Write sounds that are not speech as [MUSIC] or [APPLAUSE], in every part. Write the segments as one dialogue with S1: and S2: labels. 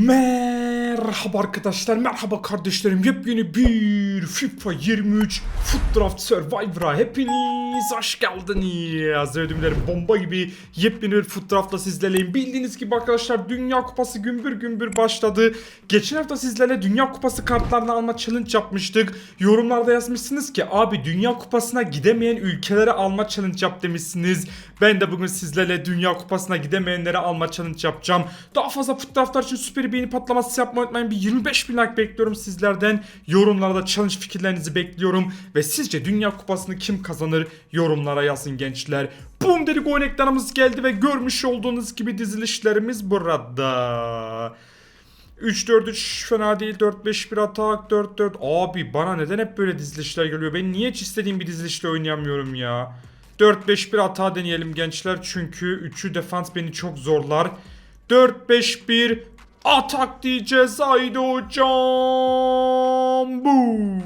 S1: Man! Merhaba arkadaşlar, merhaba kardeşlerim. Yepyeni bir FIFA 23 Foot Draft Survivor'a hepiniz hoş geldiniz. Ödümlerim bomba gibi yepyeni bir Foot Draft'la sizlerleyim. Bildiğiniz gibi arkadaşlar Dünya Kupası gümbür gümbür başladı. Geçen hafta sizlerle Dünya Kupası kartlarını alma challenge yapmıştık. Yorumlarda yazmışsınız ki abi Dünya Kupası'na gidemeyen ülkelere alma challenge yap demişsiniz. Ben de bugün sizlerle Dünya Kupası'na gidemeyenlere alma challenge yapacağım. Daha fazla Foot Draft'lar için süper beğeni patlaması yapmayı unutmayın. Bir 25 bin like bekliyorum sizlerden. Yorumlarda challenge fikirlerinizi bekliyorum. Ve sizce Dünya Kupası'nı kim kazanır? Yorumlara yazın gençler. Boom dedik oyun ekranımız geldi ve görmüş olduğunuz gibi dizilişlerimiz burada. 3-4-3 fena değil 4-5-1 atak 4-4 Abi bana neden hep böyle dizilişler geliyor Ben niye hiç istediğim bir dizilişle oynayamıyorum ya 4-5-1 hata deneyelim gençler çünkü 3'ü defans beni çok zorlar 4-5-1 atak diyeceğiz haydi hocam Boom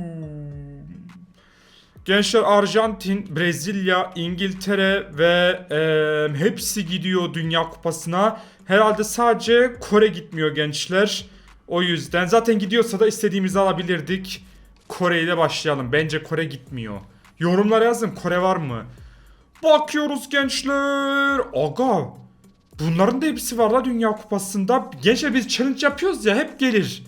S1: Gençler Arjantin, Brezilya, İngiltere ve eee, hepsi gidiyor Dünya Kupası'na. Herhalde sadece Kore gitmiyor gençler. O yüzden zaten gidiyorsa da istediğimizi alabilirdik. Kore ile başlayalım. Bence Kore gitmiyor. Yorumlara yazın Kore var mı? Bakıyoruz gençler. Aga. Bunların da hepsi var la Dünya Kupası'nda. Gençler biz challenge yapıyoruz ya hep gelir.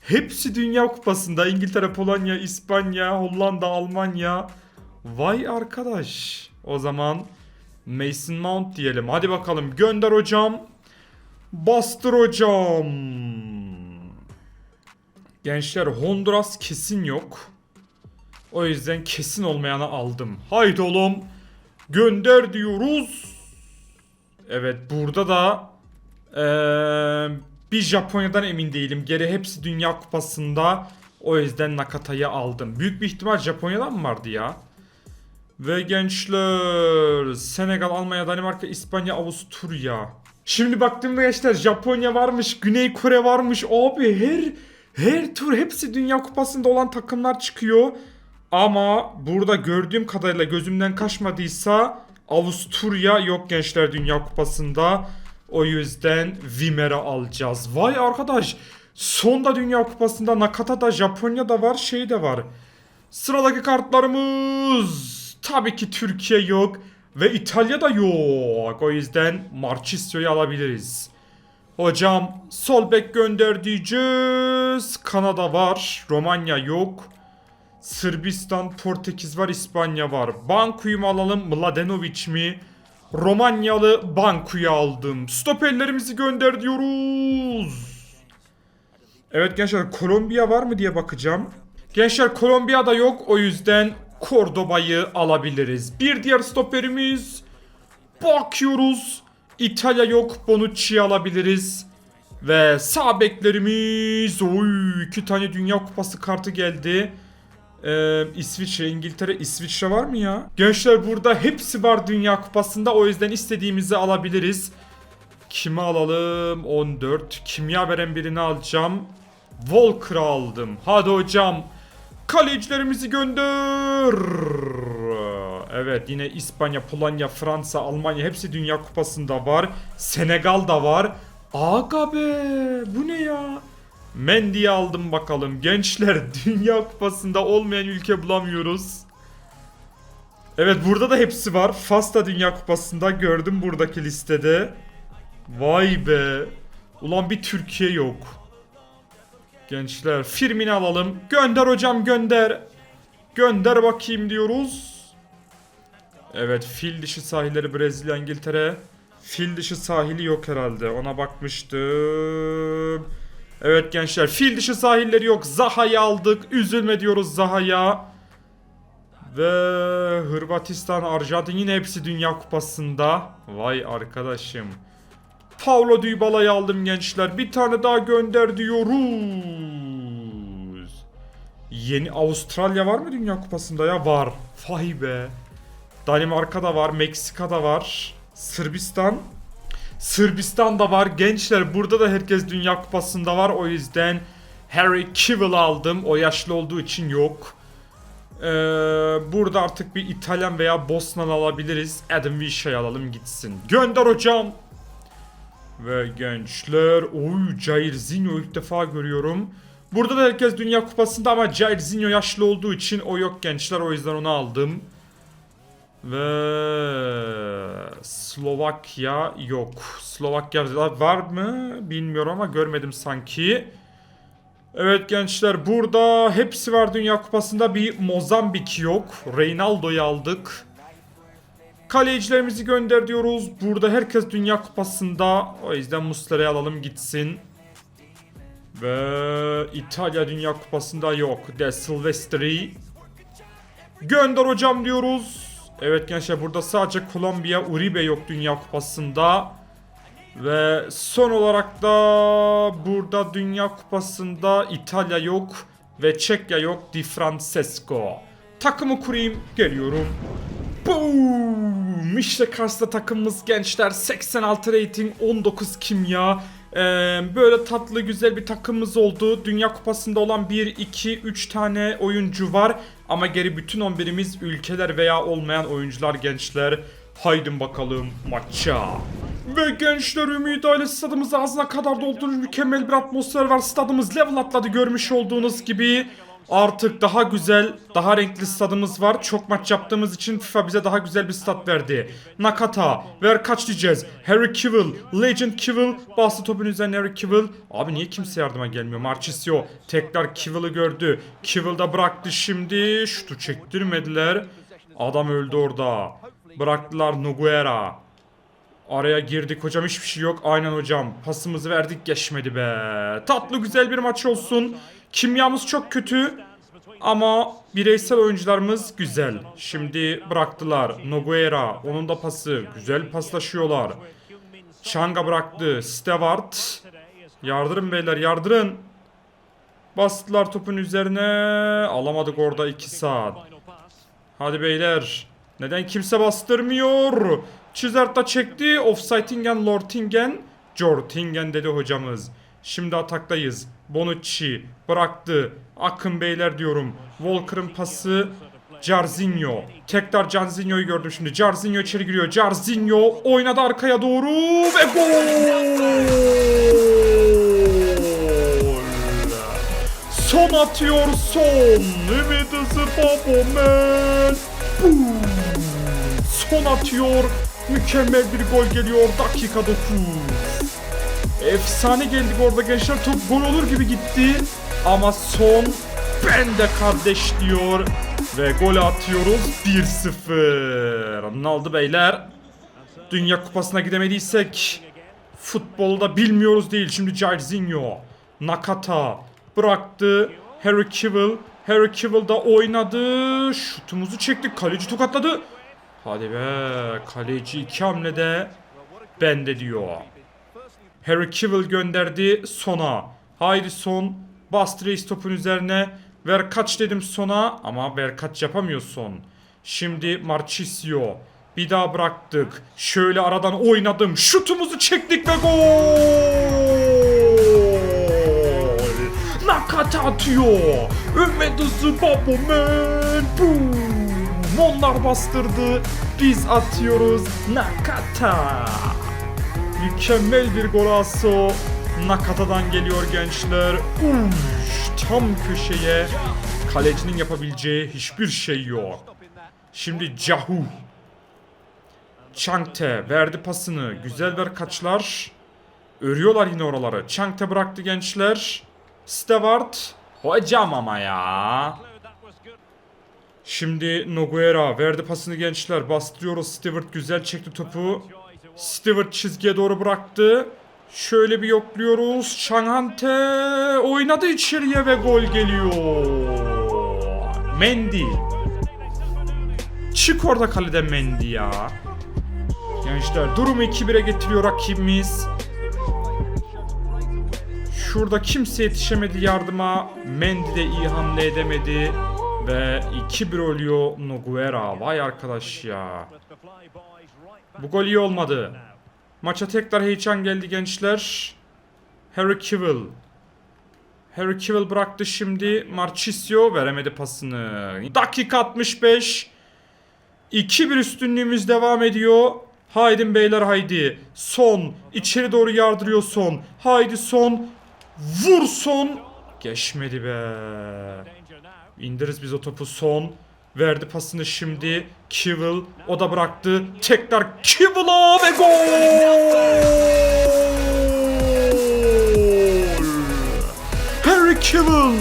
S1: Hepsi Dünya Kupası'nda. İngiltere, Polonya, İspanya, Hollanda, Almanya. Vay arkadaş. O zaman Mason Mount diyelim. Hadi bakalım gönder hocam. Bastır hocam. Gençler Honduras kesin yok. O yüzden kesin olmayanı aldım. Haydi oğlum. Gönder diyoruz. Evet burada da eee, bir Japonya'dan emin değilim. Geri hepsi Dünya Kupası'nda. O yüzden Nakata'yı aldım. Büyük bir ihtimal Japonya'dan mı vardı ya? Ve gençler Senegal, Almanya, Danimarka, İspanya, Avusturya. Şimdi baktığımda gençler Japonya varmış, Güney Kore varmış. Abi her her tur hepsi Dünya Kupası'nda olan takımlar çıkıyor. Ama burada gördüğüm kadarıyla gözümden kaçmadıysa Avusturya yok gençler Dünya Kupası'nda. O yüzden Vimer'i alacağız. Vay arkadaş. Sonda Dünya Kupası'nda Nakata'da Japonya'da var şey de var. Sıradaki kartlarımız tabii ki Türkiye yok ve İtalya da yok. O yüzden Marchissio'yu alabiliriz. Hocam sol bek gönder. Kanada var. Romanya yok. Sırbistan, Portekiz var, İspanya var. Banku'yu mu alalım, Mladenovic mi? Romanyalı Banku'yu aldım. Stoperlerimizi gönder diyoruz. Evet gençler Kolombiya var mı diye bakacağım. Gençler Kolombiya'da yok o yüzden Cordoba'yı alabiliriz. Bir diğer stoperimiz bakıyoruz. İtalya yok Bonucci'yi alabiliriz. Ve sağ beklerimiz oy iki tane Dünya Kupası kartı geldi. Ee, İsviçre, İngiltere, İsviçre var mı ya? Gençler burada hepsi var Dünya Kupası'nda o yüzden istediğimizi alabiliriz. Kimi alalım? 14. Kimya veren birini alacağım. Volker'ı aldım. Hadi hocam. Kalecilerimizi gönder. Evet yine İspanya, Polonya, Fransa, Almanya hepsi Dünya Kupası'nda var. Senegal da var. Aga be bu ne ya? Mendy'yi aldım bakalım. Gençler [LAUGHS] Dünya Kupası'nda olmayan ülke bulamıyoruz. Evet burada da hepsi var. Fas'ta Dünya Kupası'nda gördüm buradaki listede. Vay be. Ulan bir Türkiye yok. Gençler Firmin'i alalım. Gönder hocam gönder. Gönder bakayım diyoruz. Evet fil dişi sahilleri Brezilya İngiltere. Fil dişi sahili yok herhalde. Ona bakmıştım. Evet gençler fil dişi sahilleri yok. Zaha'yı aldık. Üzülme diyoruz Zaha'ya. Ve Hırvatistan, Arjantin yine hepsi Dünya Kupası'nda. Vay arkadaşım. Paulo Dybala'yı aldım gençler. Bir tane daha gönder diyoruz. Yeni Avustralya var mı Dünya Kupası'nda ya? Var. Vay be. Danimarka'da var, Meksika'da var. Sırbistan. Sırbistan da var. Gençler burada da herkes Dünya Kupası'nda var. O yüzden Harry Kewell aldım. O yaşlı olduğu için yok. Ee, burada artık bir İtalyan veya Bosnan alabiliriz. Adam Vişa'yı alalım gitsin. Gönder hocam. Ve gençler, oy Jairzinho ilk defa görüyorum. Burada da herkes Dünya Kupası'nda ama Jairzinho yaşlı olduğu için o yok gençler o yüzden onu aldım. Ve Slovakya yok. Slovakya var mı bilmiyorum ama görmedim sanki. Evet gençler burada hepsi var Dünya Kupası'nda bir Mozambik yok. Reynaldo'yu aldık. Kalecilerimizi gönder diyoruz. Burada herkes Dünya Kupası'nda. O yüzden Muslera'yı alalım gitsin. Ve İtalya Dünya Kupası'nda yok. De Silvestri. Gönder hocam diyoruz. Evet gençler burada sadece Kolombiya Uribe yok Dünya Kupası'nda. Ve son olarak da burada Dünya Kupası'nda İtalya yok ve Çekya yok Di Francesco. Takımı kurayım geliyorum. Boom! İşte karşıda takımımız gençler 86 rating 19 kimya. Ee, böyle tatlı güzel bir takımımız oldu. Dünya Kupası'nda olan 1, 2, 3 tane oyuncu var. Ama geri bütün 11'imiz ülkeler veya olmayan oyuncular gençler. Haydi bakalım maça. Ve gençler Ümit aile stadımız ağzına kadar doldurmuş mükemmel bir atmosfer var. Stadımız level atladı görmüş olduğunuz gibi. Artık daha güzel, daha renkli stadımız var. Çok maç yaptığımız için FIFA bize daha güzel bir stat verdi. Nakata, ver kaç diyeceğiz? Harry Cavill, Legend Cavill, bastı topun üzerine Harry Cavill. Abi niye kimse yardıma gelmiyor? Marchisio tekrar Cavill'ı gördü. Cavill da bıraktı şimdi. Şutu çektirmediler. Adam öldü orada. Bıraktılar Noguera. Araya girdik hocam hiçbir şey yok. Aynen hocam. Pasımızı verdik geçmedi be. Tatlı güzel bir maç olsun. Kimyamız çok kötü. Ama bireysel oyuncularımız güzel. Şimdi bıraktılar. Noguera. Onun da pası. Güzel paslaşıyorlar. Changa bıraktı. Stewart. Yardırın beyler yardırın. Bastılar topun üzerine. Alamadık orada 2 saat. Hadi beyler. Neden kimse bastırmıyor? Çizert da çekti. Offside'ingen, Lortingen, Jortingen dedi hocamız. Şimdi ataktayız. Bonucci bıraktı. Akın beyler diyorum. Walker'ın pası. Jarzinho. Tekrar Jarzinho'yu gördüm şimdi. Jarzinho içeri giriyor. Jarzinho oynadı arkaya doğru ve gol! Son atıyor son. Ümit Zıbabomen. Son atıyor. Mükemmel bir gol geliyor. Dakika 9. Efsane geldik orada gençler. Top gol olur gibi gitti. Ama son ben de kardeş diyor. Ve gol atıyoruz 1-0. Ne beyler? Dünya Kupası'na gidemediysek futbolda bilmiyoruz değil. Şimdi Jairzinho, Nakata bıraktı. Harry Cavill, Harry Cavill da oynadı. Şutumuzu çektik. Kaleci tokatladı. Hadi be. Kaleci iki hamlede bende diyor. Harry Cavill gönderdi sona. Haydi son. Bastı reis topun üzerine. Ver kaç dedim sona ama ver kaç yapamıyor son. Şimdi Marchisio. Bir daha bıraktık. Şöyle aradan oynadım. Şutumuzu çektik ve gol. Nakata atıyor. Ümmet Zıbabomen. Boom. Onlar bastırdı. Biz atıyoruz. Nakata. Mükemmel bir golazo. Nakata'dan geliyor gençler. Uş, tam köşeye. Kalecinin yapabileceği hiçbir şey yok. Şimdi Cahu. Changte verdi pasını. Güzel ver kaçlar. Örüyorlar yine oraları. Changte bıraktı gençler. Stewart. Hocam ama ya. Şimdi Noguera verdi pasını gençler. Bastırıyoruz. Stewart güzel çekti topu. Stewart çizgiye doğru bıraktı. Şöyle bir yokluyoruz. Şanghante oynadı içeriye ve gol geliyor. Mendy. Çık orada kalede Mendy ya. Gençler durumu 2-1'e getiriyor rakibimiz. Şurada kimse yetişemedi yardıma. Mendy de iyi hamle edemedi. Ve 2-1 oluyor Noguera. Vay arkadaş ya. Bu gol iyi olmadı. Maça tekrar heyecan geldi gençler. Harry Cavill. Harry Cavill bıraktı şimdi. Marchisio veremedi pasını. Dakika 65. 2-1 üstünlüğümüz devam ediyor. Haydi beyler haydi. Son. içeri doğru yardırıyor son. Haydi son. Vur son. Geçmedi be. İndiririz biz o topu son. Verdi pasını şimdi. Kivil. O da bıraktı. Tekrar Kivil'a ve gol. Harry Cavill.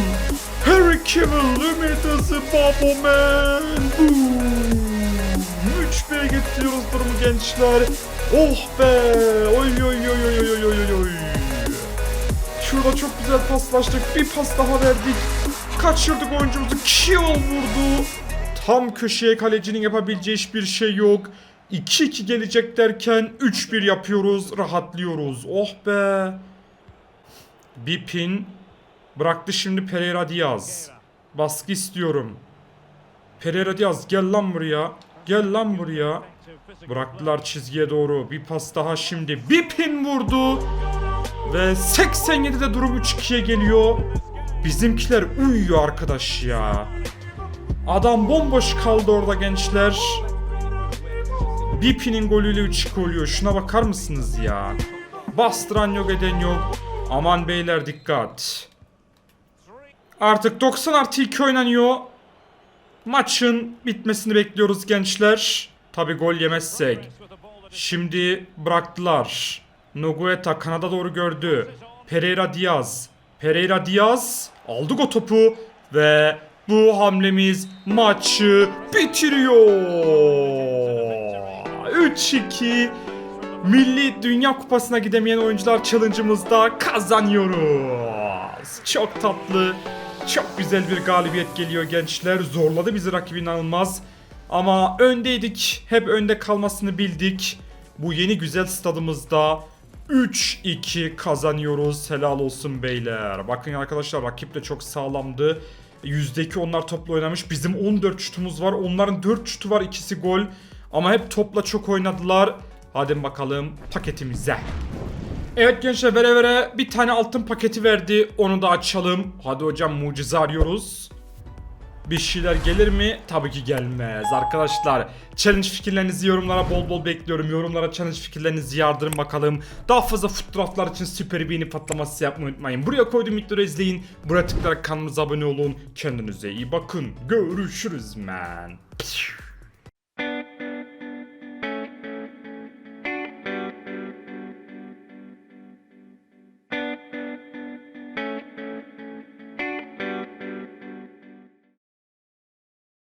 S1: Harry Cavill. Ümitası Baboman. Boom. 3-1 getiriyoruz durumu gençler. Oh be. Oy oy oy oy oy oy oy oy. Şurada çok güzel paslaştık. Bir pas daha verdik. Kaçırdık oyuncumuzu. Kill vurdu. Tam köşeye kalecinin yapabileceği hiçbir şey yok. 2-2 gelecek derken 3-1 yapıyoruz. Rahatlıyoruz. Oh be. Bir pin. Bıraktı şimdi Pereira Diaz. Baskı istiyorum. Pereira Diaz gel lan buraya. Gel lan buraya. Bıraktılar çizgiye doğru. Bir pas daha şimdi. Bir pin vurdu. Ve 87'de durum 3-2'ye geliyor. Bizimkiler uyuyor arkadaş ya. Adam bomboş kaldı orada gençler. Bipi'nin golüyle 3-2 oluyor. Şuna bakar mısınız ya? Bastıran yok eden yok. Aman beyler dikkat. Artık 90 artı 2 oynanıyor. Maçın bitmesini bekliyoruz gençler. Tabi gol yemezsek. Şimdi bıraktılar. Nogueta kanada doğru gördü. Pereira Diaz. Pereira Diaz. Aldık o topu. Ve bu hamlemiz maçı bitiriyor. 3-2. Milli Dünya Kupası'na gidemeyen oyuncular challenge'ımızda kazanıyoruz. Çok tatlı, çok güzel bir galibiyet geliyor gençler. Zorladı bizi rakip inanılmaz. Ama öndeydik. Hep önde kalmasını bildik. Bu yeni güzel stadımızda 3-2 kazanıyoruz. Helal olsun beyler. Bakın arkadaşlar rakip de çok sağlamdı. %2 onlar topla oynamış. Bizim 14 şutumuz var. Onların 4 şutu var. ikisi gol. Ama hep topla çok oynadılar. Hadi bakalım paketimize. Evet gençler vere vere bir tane altın paketi verdi. Onu da açalım. Hadi hocam mucize arıyoruz. Bir şeyler gelir mi? Tabii ki gelmez. Arkadaşlar challenge fikirlerinizi yorumlara bol bol bekliyorum. Yorumlara challenge fikirlerinizi yardırın bakalım. Daha fazla fotoğraflar için süper beğeni patlaması yapmayı unutmayın. Buraya koyduğum videoları izleyin. Buraya tıklayarak kanalımıza abone olun. Kendinize iyi bakın. Görüşürüz man.